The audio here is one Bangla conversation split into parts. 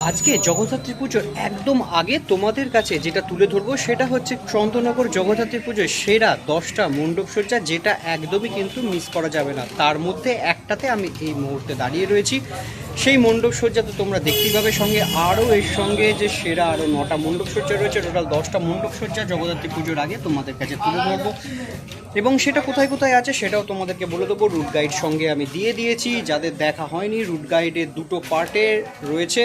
আজকে জগদ্ধাত্রী পুজোর একদম আগে তোমাদের কাছে যেটা তুলে ধরবো সেটা হচ্ছে চন্দ্রনগর জগদ্ধাত্রী পুজোর সেরা দশটা মণ্ডপসজ্জা যেটা একদমই কিন্তু মিস করা যাবে না। তার মধ্যে একটাতে আমি এই মুহূর্তে দাঁড়িয়ে রয়েছি। সেই মণ্ডপসজ্জা তো তোমরা দেখতেই পাবে সঙ্গে। আরও এর সঙ্গে যে সেরা আরও নটা মণ্ডপসজ্জা রয়েছে টোটাল দশটা মণ্ডপসজ্জা জগদ্ধাত্রী পুজোর আগে তোমাদের কাছে তুলে ধরবো। এবং সেটা কোথায় কোথায় আছে সেটাও তোমাদেরকে বলে দেবো। রুট গাইড সঙ্গে আমি দিয়ে দিয়েছি। যাদের দেখা হয়নি, রুট গাইডের দুটো পার্টে রয়েছে।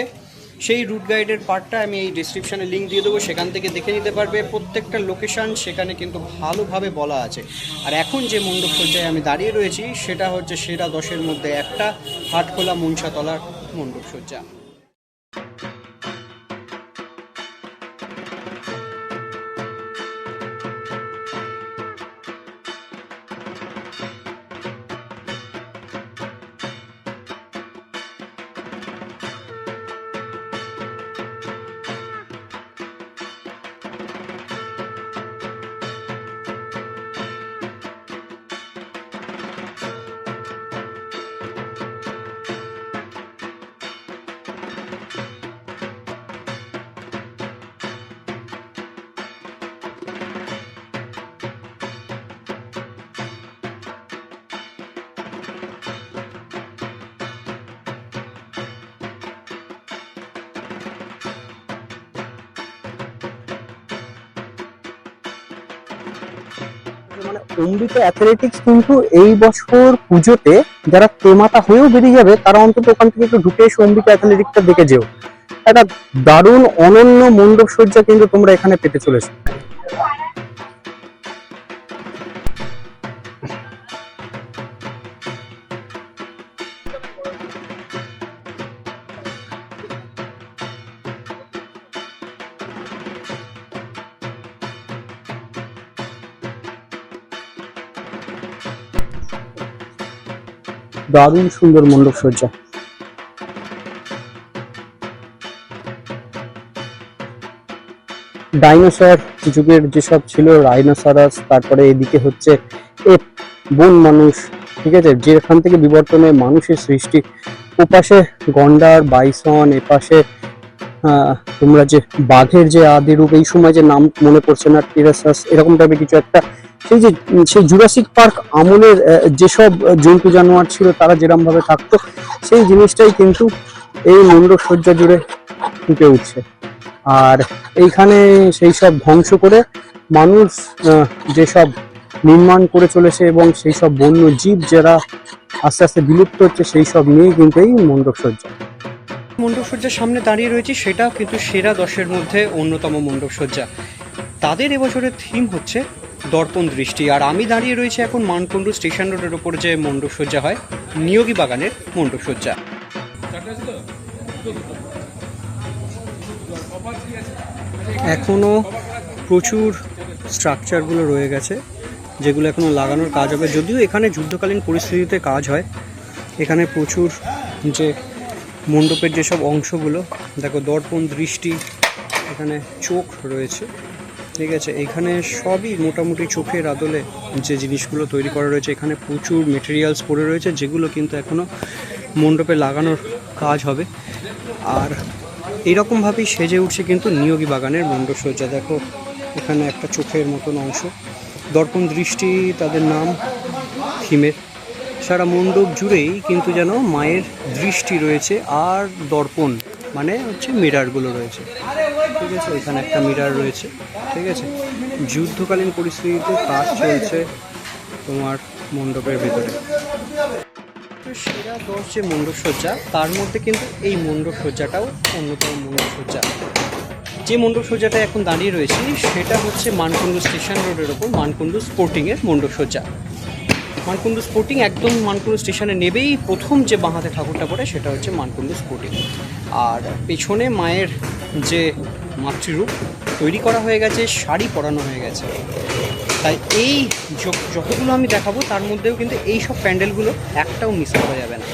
সেই রুট গাইডের পার্টটা আমি এই ডিসক্রিপশানে লিঙ্ক দিয়ে দেবো, সেখান থেকে দেখে নিতে পারবে। প্রত্যেকটা লোকেশান সেখানে কিন্তু ভালোভাবে বলা আছে। আর এখন যে মণ্ডপ সজ্জায় আমি দাঁড়িয়ে রয়েছি, সেটা হচ্ছে সেরা দশের মধ্যে একটা, হাটখোলা মনসাতলার মণ্ডপ সজ্জা মানে অমৃত অ্যাথলেটিক্স কিন্তু এই বছর পুজোতে যারা তেমাতা হয়েও বেরিয়ে যাবে, তারা অন্তত ওখান থেকে একটু ঢুকে এসে অমৃত অ্যাথলেটিক্সটা দেখে যেও। একটা দারুণ অনন্য মণ্ডপ সজ্জা কিন্তু তোমরা এখানে পেতে চলেছো। দারুণ সুন্দর মণ্ডপ সজ্জা। ডাইনোসর যুগের যেসব ছিল, রাইনোসরাস, তারপরে এদিকে হচ্ছে বন মানুষ, ঠিক আছে? যেখান থেকে বিবর্তনে মানুষের সৃষ্টি। ওপাশে গন্ডার, বাইসন, এপাশে তোমরা যে বাঘের যে আদি রূপ এই সময় যে নাম মনে পড়ছে না, টিরাসাস, এরকম টাইপের কিছু একটা সেই যে সেই জুরাসিক পার্ক আমলের যেসব জন্তু জানোয়ার ছিল, তারা যেরকম ভাবে থাকতো, সেই জিনিসটাই কিন্তু এই মণ্ডপ সজ্জা জুড়ে ফুটে উঠছে। আর এইখানে সেই সব ধ্বংস করে মানুষ যেসব নির্মাণ করে চলেছে এবং সেই সব বন্য জীব যারা আস্তে আস্তে বিলুপ্ত হচ্ছে, সেই সব নিয়েই কিন্তু এই মণ্ডপ সজ্জা মণ্ডপসজ্জার সামনে দাঁড়িয়ে রয়েছি সেটাও কিন্তু সেরা দশের মধ্যে অন্যতম মণ্ডপসজ্জা তাদের এবছরের থিম হচ্ছে দর্পণ দৃষ্টি। আর আমি দাঁড়িয়ে রয়েছি এখন মানকুণ্ডু স্টেশন রোডের ওপর যে মণ্ডপসজ্জা হয়, নিয়োগী বাগানের মণ্ডপসজ্জা। এখনও প্রচুর স্ট্রাকচারগুলো রয়ে গেছে, যেগুলো এখনও লাগানোর কাজ হবে। যদিও এখানে যুদ্ধকালীন পরিস্থিতিতে কাজ হয়, এখানে প্রচুর যে মণ্ডপের যেসব অংশগুলো, দেখো দর্পণ দৃষ্টি, এখানে চোখ রয়েছে। ঠিক আছে এখানে সবই মোটামুটি চোখের আদলে যে জিনিসগুলো তৈরি করা রয়েছে। এখানে প্রচুর মেটেরিয়ালস পড়ে রয়েছে, যেগুলো কিন্তু এখনও মণ্ডপে লাগানোর কাজ হবে। আর এইরকমভাবেই সেজে উঠছে কিন্তু নিয়োগী বাগানের মণ্ডপসজ্জা। দেখো, এখানে একটা চোখের মতন অংশ। দর্পণ দৃষ্টি, তাদের নাম, থিমের। সারা মণ্ডপ জুড়েই কিন্তু যেন মায়ের দৃষ্টি রয়েছে, আর দর্পণ মানে হচ্ছে মিরারগুলো রয়েছে। ঠিক আছে, এখানে একটা মিরার রয়েছে, ঠিক আছে? যুদ্ধকালীন পরিস্থিতিতে কাজ চলছে তোমার মণ্ডপের ভেতরে। সেরা দশ যে মণ্ডপসজ্জা তার মধ্যে কিন্তু এই মণ্ডপসজ্জাটাও অন্যতম মণ্ডপসজ্জা যে মণ্ডপসজ্জাটা এখন দাঁড়িয়ে রয়েছি, সেটা হচ্ছে মানকুণ্ডু স্টেশন রোডের ওপর মানকুণ্ডু স্পোর্টিংয়ের মণ্ডপসজ্জা মানকুণ্ডু স্পোর্টিং একদম মানকুণ্ডু স্টেশনে নেবেই প্রথম যে বাঁহাতে ঠাকুরটা পড়ে, সেটা হচ্ছে মানকুণ্ডু স্পোর্টিং আর পেছনে মায়ের যে মাতৃরূপ তৈরি করা হয়ে গেছে, শাড়ি পরানো হয়ে গেছে। তাই এই যতগুলো আমি দেখাবো, তার মধ্যেও কিন্তু এই সব প্যান্ডেলগুলো একটাও মিস করা যাবে না।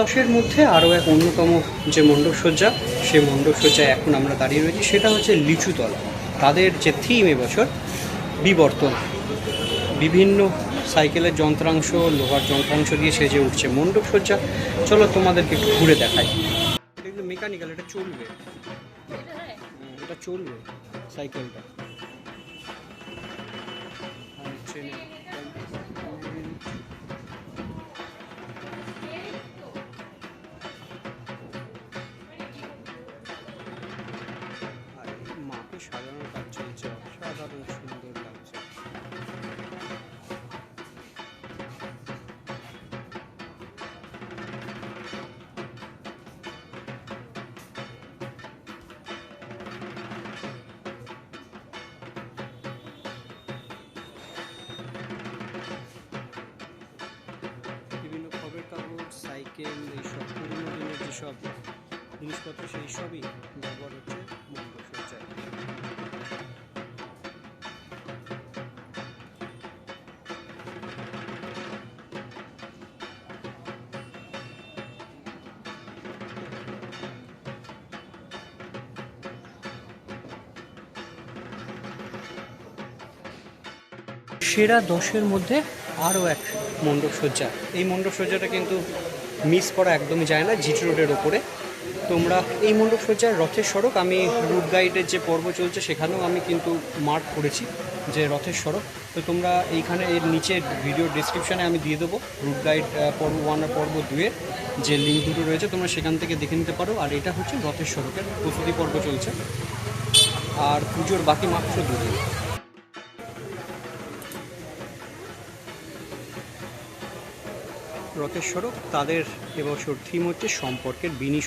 দশের মধ্যে আরও এক অন্যতম যে মণ্ডপসজ্জা সেই মণ্ডপসজ্জায় এখন আমরা দাঁড়িয়ে রয়েছি সেটা হচ্ছে লিচুতলা। তাদের যে থিম এবছর বিবর্তন। বিভিন্ন সাইকেলের যন্ত্রাংশ লোহার যন্ত্রাংশ দিয়ে সেজে উঠছে মণ্ডপসজ্জা। চলো তোমাদেরকে একটু ঘুরে দেখাই। কিন্তু মেকানিক্যাল এটা চলবে। এটা চলবে সাইকেলটা। সাইকেল, এইসব পুরোনো দিনের যেসব জিনিসপত্র, সেই সবই ব্যবহার হচ্ছে মণ্ডপসজ্জায় সেরা দশের মধ্যে আরও এক মণ্ডপসজ্জা। এই মণ্ডপসজ্জাটা কিন্তু মিস করা একদমই যায় না, জিটি রোডের ওপরে। তোমরা এই মণ্ডপ মণ্ডপসজ্জার রথের সড়ক, আমি রুট গাইডের যে পর্ব চলছে সেখানেও আমি কিন্তু মার্ক করেছি যে রথের সড়ক। তো তোমরা এইখানে এর নিচে ভিডিও ডিসক্রিপশানে আমি দিয়ে দেবো, রুট গাইড পর্ব ওয়ান আর পর্ব দুয়ের যে লিঙ্ক দুটো রয়েছে, তোমরা সেখান থেকে দেখে নিতে পারো। আর এটা হচ্ছে রথের সড়কের প্রস্তুতি পর্ব চলছে। আর পুজোর বাকি মাত্র দুদিন। রথের সড়ক তাদের এবছর থিম হচ্ছে সম্পর্কের বিনি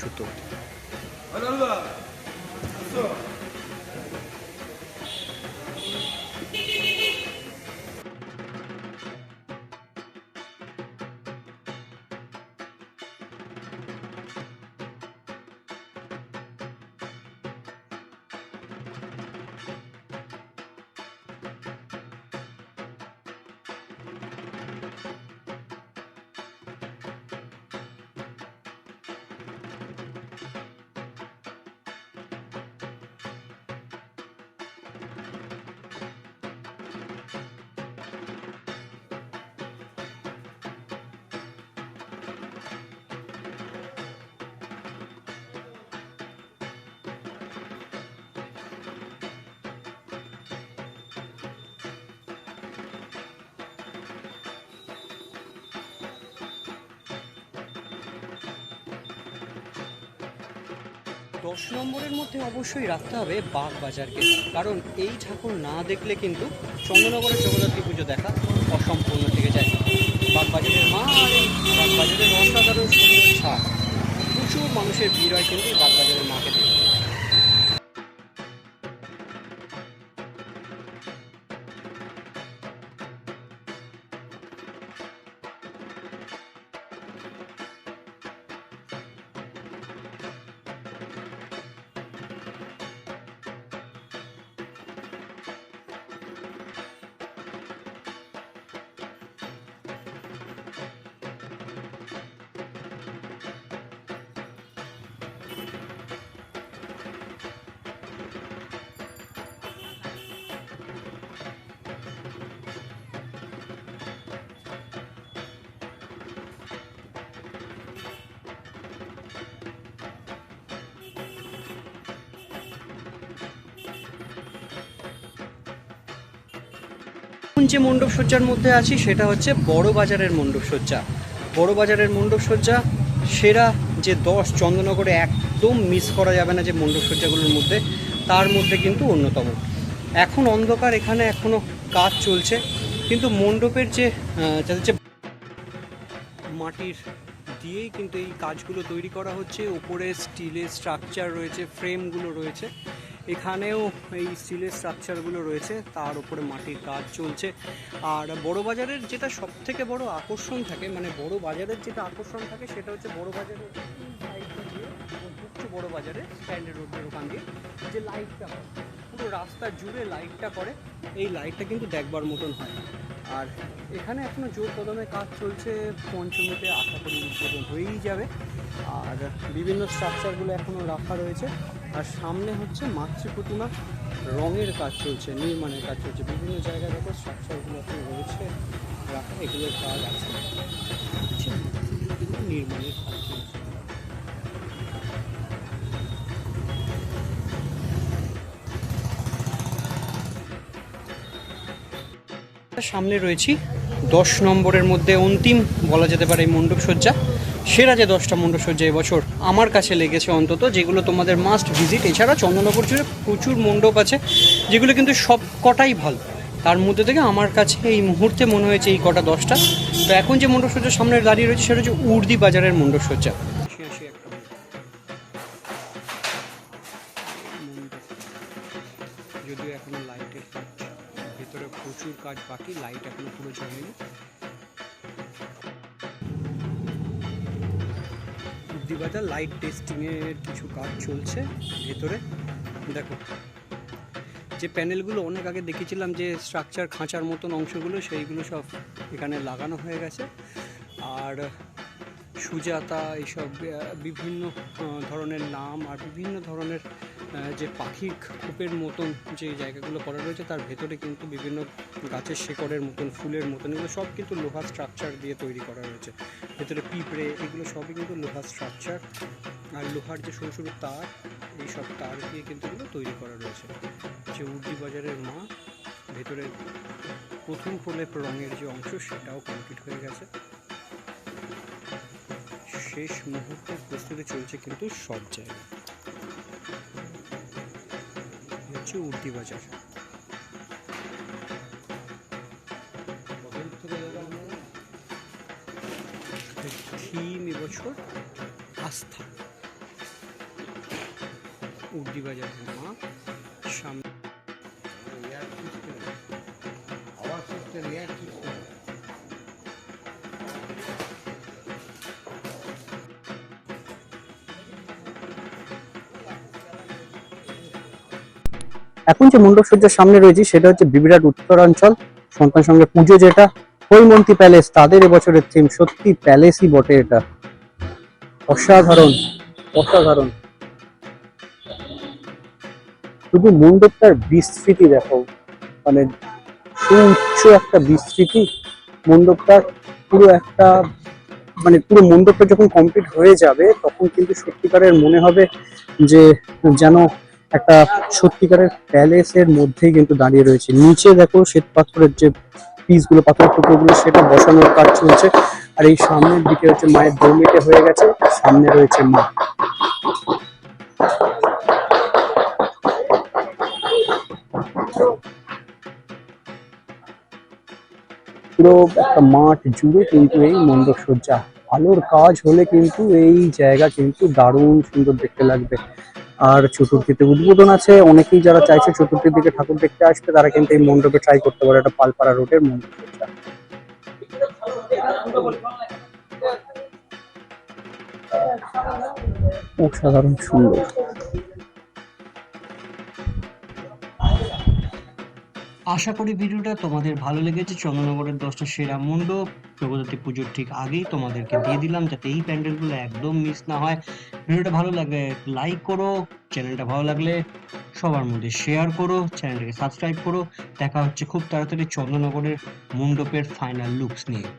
দশ নম্বরের মধ্যে অবশ্যই রাখতে হবে বাগ বাজারকে কারণ এই ঠাকুর না দেখলে কিন্তু চন্দ্রনগরের জগদ্ধাত্রী পুজো দেখা অসম্পূর্ণ থেকে যায়। বাগবাজারের মা আর এই বাগবাজারের অসাধারণ সুন্দর ছাড় প্রচুর মানুষের ভিড় হয় কিন্তু এই বাগবাজারের মাকে দেখতে। যে মণ্ডপসজ্জার মধ্যে আছি সেটা হচ্ছে বড় বাজারের মণ্ডপসজ্জা বড় বাজারের মণ্ডপসজ্জা সেরা যে দশ চন্দ্রনগরে একদম মিস করা যাবে না যে মণ্ডপসজ্জাগুলোর মধ্যে, তার মধ্যে কিন্তু অন্যতম। এখন অন্ধকার, এখানে এখনও কাজ চলছে, কিন্তু মণ্ডপের যে যাদের যে মাটির দিয়েই কিন্তু এই কাজগুলো তৈরি করা হচ্ছে, উপরে স্টিলের স্ট্রাকচার রয়েছে ফ্রেমগুলো রয়েছে এখানেও এই স্টিলের স্ট্রাকচারগুলো রয়েছে, তার উপরে মাটির কাজ চলছে। আর বড় বাজারের যেটা সব থেকে বড় আকর্ষণ থাকে মানে বড় বাজারের যেটা আকর্ষণ থাকে, সেটা হচ্ছে বড় বাজারের বড় বাজারে স্ট্যান্ডার্ড রোডের ওখান দিয়ে যে লাইটটা হয়, পুরো রাস্তা জুড়ে লাইটটা করে, এই লাইটটা কিন্তু দেখবার মতন হয়। আর এখানে এখনও জোর কদমে কাজ চলছে, পঞ্চমীতে আশা করি উদ্বোধন হয়েই যাবে। আর বিভিন্ন স্ট্রাকচারগুলো এখনও রাখা রয়েছে। আর সামনে হচ্ছে মাতৃ প্রতিমা রঙের কাজ চলছে, নির্মাণের কাজ চলছে। বিভিন্ন জায়গায় দেখো স্ট্রাকচারগুলো রয়েছে, রাখা, এগুলোর কাজ আছে। নির্মাণের কাজ চলছে। সামনে রয়েছি, দশ নম্বরের মধ্যে অন্তিম বলা যেতে পারে এই মণ্ডপসজ্জা। সেরা যে দশটা মণ্ডপসজ্জা এবছর আমার কাছে লেগেছে অন্তত, যেগুলো তোমাদের মাস্ট ভিজিট এছাড়া চন্দননগর জুড়ে প্রচুর মণ্ডপ আছে, যেগুলো কিন্তু সব কটাই ভালো। তার মধ্যে থেকে আমার কাছে এই মুহূর্তে মনে হয়েছে এই কটা দশটা। তো এখন যে মণ্ডপসজ্জার সামনে দাঁড়িয়ে রয়েছে সেটা হচ্ছে উর্দি বাজারের মণ্ডপসজ্জা যদিও এখনও লাইটের কাজ ভেতরে প্রচুর কাজ বাকি লাইট এখনও পুরো জমেনি বুদ্ধিবাজার লাইট টেস্টিংয়ের কিছু কাজ চলছে ভেতরে। দেখো, যে প্যানেলগুলো অনেক আগে দেখেছিলাম যে স্ট্রাকচার খাঁচার মতন অংশগুলো, সেইগুলো সব এখানে লাগানো হয়ে গেছে। আর সুজাতা এইসব বিভিন্ন ধরনের নাম আর বিভিন্ন ধরনের যে পাখির খোপের মতন যে জায়গাগুলো করা রয়েছে, তার ভেতরে কিন্তু বিভিন্ন গাছের শেকড়ের মতন, ফুলের মতন, এগুলো সব কিন্তু লোহার স্ট্রাকচার দিয়ে তৈরি করা রয়েছে। ভেতরে পিঁপড়ে, এগুলো সবই কিন্তু লোহার স্ট্রাকচার আর লোহার যে সরু সরু তার, এই সব তার দিয়ে কিন্তু এগুলো তৈরি করা রয়েছে। যে উর্দি বাজারের মা, ভেতরে প্রথম প্রলেপ রঙের যে অংশ, সেটাও কমপ্লিট হয়ে গেছে। শেষ মুহূর্তের প্রস্তুতি চলছে কিন্তু সব জায়গায়। হচ্ছে উর্দি বাজার। থিম এবছর আস্থা। উর্দি বাজার মা এখন যে মণ্ডপসজ্জার সামনে রয়েছে, সেটা হচ্ছে বিবিরাট উত্তরাঞ্চল। সন্তান সঙ্গে পুজো যেটা, হৈমন্তী প্যালেস, তাদের এবছরের থিম সত্যি প্যালেসই বটে এটা। অসাধারণ অসাধারণ। শুধু মণ্ডপটার বিস্তৃতি দেখো মানে সুউচ্চ একটা বিস্তৃতি মণ্ডপটার পুরো একটা মানে পুরো মণ্ডপটা যখন কমপ্লিট হয়ে যাবে, তখন কিন্তু সত্যিকারের মনে হবে যে যেন একটা সত্যিকারের প্যালেসের মধ্যেই কিন্তু দাঁড়িয়ে রয়েছে। নিচে দেখো শ্বেত পাথরের যে পিসগুলো, পাথরের টুকরোগুলো, সেটা বসানোর কাজ চলছে। আর এই সামনের দিকে হচ্ছে মায়ের দৌমিটে হয়ে গেছে, সামনে রয়েছে মা। পুরো একটা মাঠ জুড়ে কিন্তু এই মণ্ডপ সজ্জা আলোর কাজ হলে কিন্তু এই জায়গা কিন্তু দারুণ সুন্দর দেখতে লাগবে। আর চতুর্থীতে উদ্বোধন আছে। অনেকেই যারা চাইছে চতুর্থীর দিকে ঠাকুর দেখতে আসবে তারা কিন্তু এই মণ্ডপে ট্রাই করতে পারে। এটা পালপাড়া রোডের মণ্ডপ। অসাধারণ সুন্দর। আশা করি ভিডিওটা তোমাদের ভালো লেগেছে। চন্দ্রনগরের দশটা সেরা মণ্ডপ জগদ্ধাত্রী পুজোর ঠিক আগেই তোমাদেরকে দিয়ে দিলাম যাতে এই প্যান্ডেলগুলো একদম মিস না হয়। ভিডিওটা ভালো লাগলে লাইক করো চ্যানেলটা ভালো লাগলে সবার মধ্যে শেয়ার করো চ্যানেলটাকে সাবস্ক্রাইব করো। দেখা হচ্ছে খুব তাড়াতাড়ি চন্দ্রনগরের মণ্ডপের ফাইনাল লুকস নিয়ে।